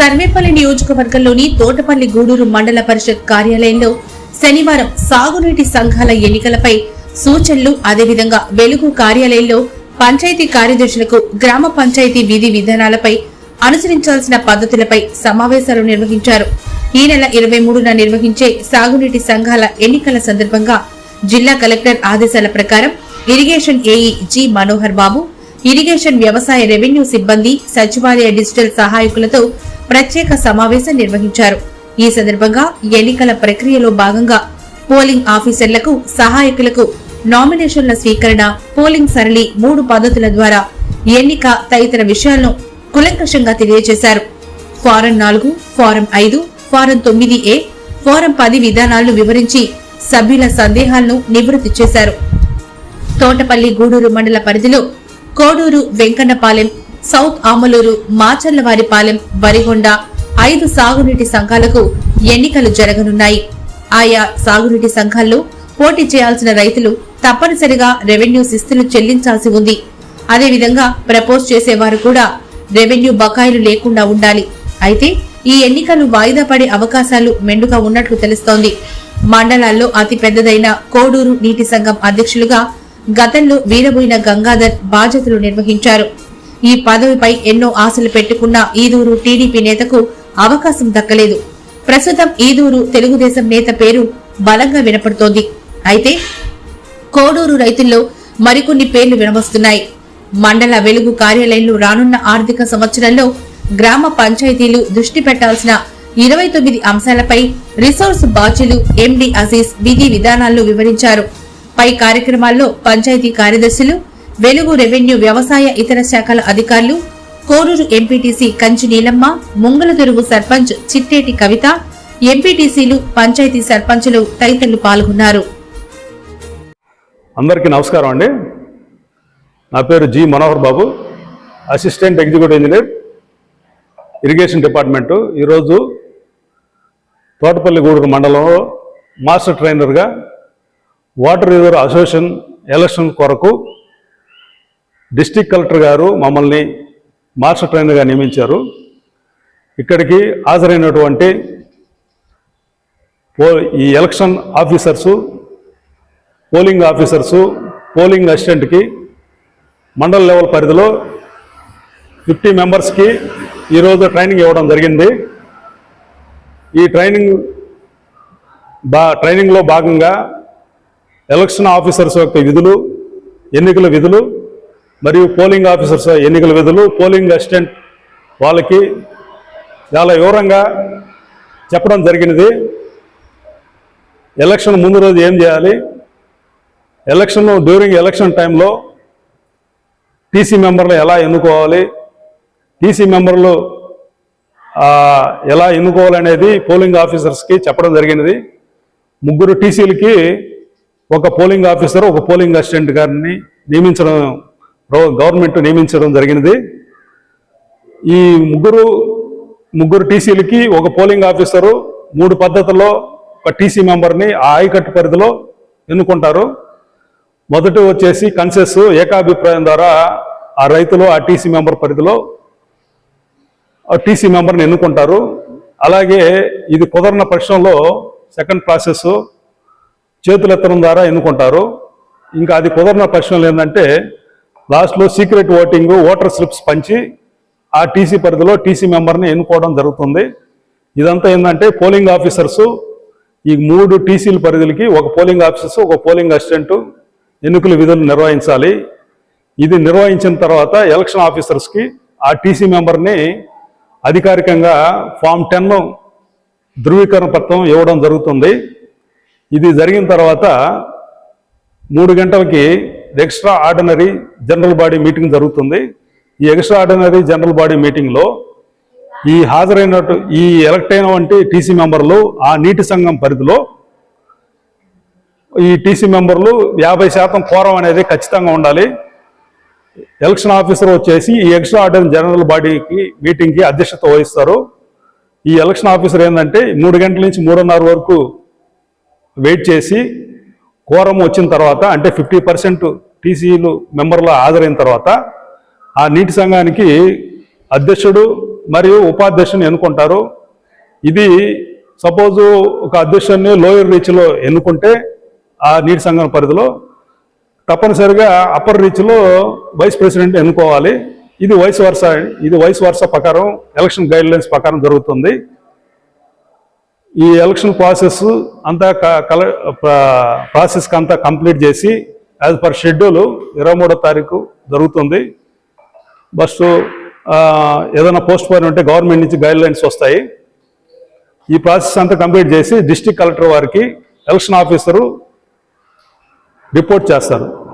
సర్వేపల్లి నియోజకవర్గంలోని తోటపల్లి గూడూరు మండల పరిషత్ కార్యాలయంలో శనివారం సాగునీటి సంఘాల ఎన్నికలపై సూచనలు అదేవిధంగా వెలుగు కార్యాలయంలో పంచాయతీ కార్యదర్శులకు గ్రామ పంచాయతీ విధి విధానాలపై అనుసరించాల్సిన పద్ధతులపై సమావేశాలు నిర్వహించారు. ఈ నెల ఇరవై మూడున నిర్వహించే సాగునీటి సంఘాల ఎన్నికల సందర్భంగా జిల్లా కలెక్టర్ ఆదేశాల ప్రకారం irrigation AE G Manohar Babu irrigation వ్యవసాయ రెవెన్యూ సిబ్బంది సచివాలయ డిజిటల్ సహాయకులతో ప్రత్యేక సమావేశం నిర్వహించారు. ఈ సందర్భంగా ఎన్నికల ప్రక్రియలో భాగంగా పోలింగ్ ఆఫీసర్లకు సహాయకులకు నామినేషన్ల స్వీకరణ పోలింగ్ సరళి మూడు పద్ధతుల ద్వారా ఎన్నిక తదితర విషయాలను కులంకషంగా తెలియజేశారు. ఫారం నాలుగు ఫారం ఐదు ఫారం తొమ్మిది ఏ ఫారం పది విధానాలను వివరించి సభ్యుల సందేహాలను నివృత్తి చేశారు. తోటపల్లి గూడూరు మండల పరిధిలో కోడూరు వెంకన్నపాలెం సౌత్ ఆమలూరు మాచర్లవారిపాలెం వరిగొండ ఐదు సాగునీటి సంఘాలకు ఎన్నికలు జరగనున్నాయి. ఆయా సాగునీటి సంఘాల్లో పోటీ చేయాల్సిన రైతులు తప్పనిసరిగా రెవెన్యూ శిస్తులు చెల్లించాల్సి ఉంది. అదేవిధంగా ప్రపోజ్ చేసేవారు కూడా రెవెన్యూ బకాయిలు లేకుండా ఉండాలి. అయితే ఈ ఎన్నికలు వాయిదా పడే అవకాశాలు మెండుగా ఉన్నట్లు తెలుస్తోంది. మండలాల్లో అతి పెద్దదైన కోడూరు నీటి సంఘం అధ్యక్షులుగా గతంలో వీరబోయిన గంగాధర్ బాధ్యతలు నిర్వహించారు. ఈ పదవిపై ఎన్నో ఆశలు పెట్టుకున్న ఈదూరు టీడీపీ నేతకు అవకాశం దక్కలేదు. ప్రస్తుతం ఈదూరు తెలుగుదేశం నేత పేరు బలంగా వినపడుతోంది. అయితే కోడూరు రైతుల్లో మరికొన్ని పేర్లు వినవస్తున్నాయి. మండల వెలుగు కార్యాలయంలో రానున్న ఆర్థిక సంవత్సరంలో గ్రామ పంచాయతీలు దృష్టి పెట్టాల్సిన ఇరవై తొమ్మిది అంశాలపై రిసోర్స్ బాధ్యులు ఎండి అజీజ్ విధి విధానాల్లో వివరించారు. పై కార్యక్రమాల్లో పంచాయతీ కార్యదర్శులు వెలుగు రెవెన్యూ వ్యవసాయ ఇతర శాఖల అధికారులు కోరూరు ఎంపీటీసీ కంచి నీలమ్మ ముంగలదొరువు సర్పంచ్ చిట్టేటి కవిత ఎంపీటీసీలు పంచాయతీ సర్పంచులు తదితరులు పాల్గొన్నారు. అందరికీ నమస్కారం అండి. నా పేరు G Manohar Babu assistant executive engineer irrigation department. ఈరోజు తోటపల్లి గూడూరు మండలంలో మాస్టర్ ట్రైనర్గా వాటర్ రిజర్వ్ అసోసియేషన్ ఎలక్షన్ కొరకు డిస్టిక్ కలెక్టర్ గారు మమ్మల్ని మాస్టర్ ట్రైనర్గా నియమించారు. ఇక్కడికి హాజరైనటువంటి పో- ఈ election officers polling officers polling అసిస్టెంట్కి మండల లెవెల్ పరిధిలో ఫిఫ్టీ మెంబర్స్కి ఈరోజు ట్రైనింగ్ ఇవ్వడం జరిగింది. ఈ ట్రైనింగ్ బా ట్రైనింగ్లో భాగంగా ఎలక్షన్ ఆఫీసర్స్ యొక్క విధులు ఎన్నికల విధులు మరియు పోలింగ్ ఆఫీసర్స్ ఎన్నికల విధులు పోలింగ్ అసిస్టెంట్ వాళ్ళకి చాలా వివరంగా చెప్పడం జరిగినది. ఎలక్షన్ ముందు రోజు ఏం చేయాలి? ఎలక్షన్ డ్యూరింగ్ ఎలక్షన్ టైంలో టీసీ మెంబర్లు ఎలా ఎన్నుకోవాలి? టీసీ మెంబర్లు ఎలా ఎన్నుకోవాలనేది పోలింగ్ ఆఫీసర్స్కి చెప్పడం జరిగినది. ముగ్గురు టీసీలకి ఒక పోలింగ్ ఆఫీసర్ ఒక పోలింగ్ అసిస్టెంట్ గారిని నియమించడం గవర్నమెంట్ నియమించడం జరిగినది. ఈ ముగ్గురు ముగ్గురు టీసీలకి ఒక పోలింగ్ ఆఫీసరు మూడు పద్ధతుల్లో ఒక టీసీ మెంబర్ని ఆ ఆయకట్టు పరిధిలో ఎన్నుకుంటారు. మొదటి వచ్చేసి కన్సెస్ ఏకాభిప్రాయం ద్వారా ఆ రైతులు ఆ టీసీ మెంబర్ పరిధిలో ఆ టీసీ మెంబర్ని ఎన్నుకుంటారు. అలాగే ఇది కుదరన పక్షంలో సెకండ్ ప్రాసెస్ చేతులెత్తడం ద్వారా ఎన్నుకుంటారు. ఇంకా అది కుదరన ప్రశ్నలు ఏంటంటే లాస్ట్లో సీక్రెట్ ఓటింగ్ ఓటర్ స్లిప్స్ పంచి ఆ టీసీ పరిధిలో టీసీ మెంబర్ని ఎన్నుకోవడం జరుగుతుంది. ఇదంతా ఏంటంటే పోలింగ్ ఆఫీసర్సు ఈ మూడు టీసీల పరిధులకి ఒక పోలింగ్ ఆఫీసర్స్ ఒక పోలింగ్ అసిస్టెంట్ ఎన్నికల విధులు నిర్వహించాలి. ఇది నిర్వహించిన తర్వాత ఎలక్షన్ ఆఫీసర్స్కి ఆ టీసీ మెంబర్ని అధికారికంగా ఫామ్ టెన్ ధృవీకరణ పత్రం ఇవ్వడం జరుగుతుంది. ఇది జరిగిన తర్వాత మూడు గంటలకి extraordinary general body meeting జరుగుతుంది. ఈ ఎక్స్ట్రా ఆర్డినరీ జనరల్ బాడీ మీటింగ్లో ఈ హాజరైనట్టు ఈ ఎలక్ట్ అయిన వంటి టీసీ మెంబర్లు ఆ నీటి సంఘం పరిధిలో ఈ టీసీ మెంబర్లు యాభై శాతం కోరం అనేది ఖచ్చితంగా ఉండాలి. ఎలక్షన్ ఆఫీసర్ వచ్చేసి ఈ ఎక్స్ట్రా ఆర్డినరీ జనరల్ బాడీకి మీటింగ్కి అధ్యక్షత వహిస్తారు. ఈ ఎలక్షన్ ఆఫీసర్ ఏంటంటే మూడు గంటల నుంచి మూడున్నర వరకు వెయిట్ చేసి కోరం వచ్చిన తర్వాత అంటే ఫిఫ్టీ పర్సెంట్ టీసీలు మెంబర్లు హాజరైన తర్వాత ఆ నీటి సంఘానికి అధ్యక్షుడు మరియు ఉపాధ్యక్షుని ఎన్నుకుంటారు. ఇది సపోజు ఒక అధ్యక్షుడిని లోయర్ రీచ్లో ఎన్నుకుంటే ఆ నీటి సంఘం పరిధిలో తప్పనిసరిగా అప్పర్ రీచ్లో వైస్ ప్రెసిడెంట్ ఎన్నుకోవాలి. ఇది వైస్ వర్ష ఇది వైస్ వర్ష ప్రకారం ఎలక్షన్ గైడ్ లైన్స్ ప్రకారం జరుగుతుంది. ఈ ఎలక్షన్ ప్రాసెస్ అంతా క- కల ప్రాసెస్కి అంతా కంప్లీట్ చేసి యాజ్ పర్ షెడ్యూల్ ఇరవై మూడో తారీఖు జరుగుతుంది. బస్సు ఏదైనా పోస్ట్ పోయిన ఉంటే గవర్నమెంట్ నుంచి గైడ్ లైన్స్ వస్తాయి. ఈ ప్రాసెస్ అంతా కంప్లీట్ చేసి డిస్టిక్ కలెక్టర్ వారికి ఎలక్షన్ ఆఫీసరు రిపోర్ట్ చేస్తారు.